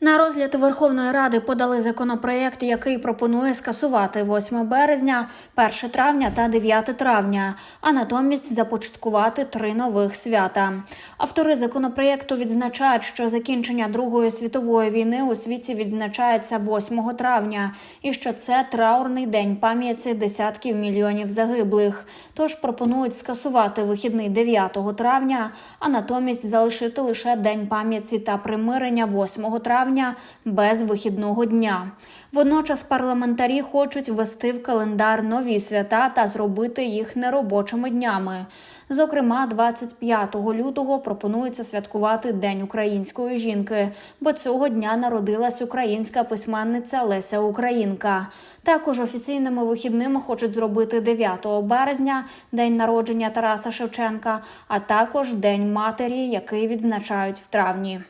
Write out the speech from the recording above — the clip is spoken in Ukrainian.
На розгляд Верховної Ради подали законопроєкт, який пропонує скасувати 8 березня, 1 травня та 9 травня, а натомість започаткувати три нових свята. Автори законопроєкту відзначають, що закінчення Другої світової війни у світі відзначається 8 травня, і що це траурний день пам'яті десятків мільйонів загиблих. Тож пропонують скасувати вихідний 9 травня, а натомість залишити лише день пам'яті та примирення 8 травня без вихідного дня. Водночас парламентарі хочуть ввести в календар нові свята та зробити їх неробочими днями. Зокрема, 25 лютого пропонується святкувати День української жінки, бо цього дня народилась українська письменниця Леся Українка. Також офіційними вихідними хочуть зробити 9 березня, день народження Тараса Шевченка, а також День матері, який відзначають в травні.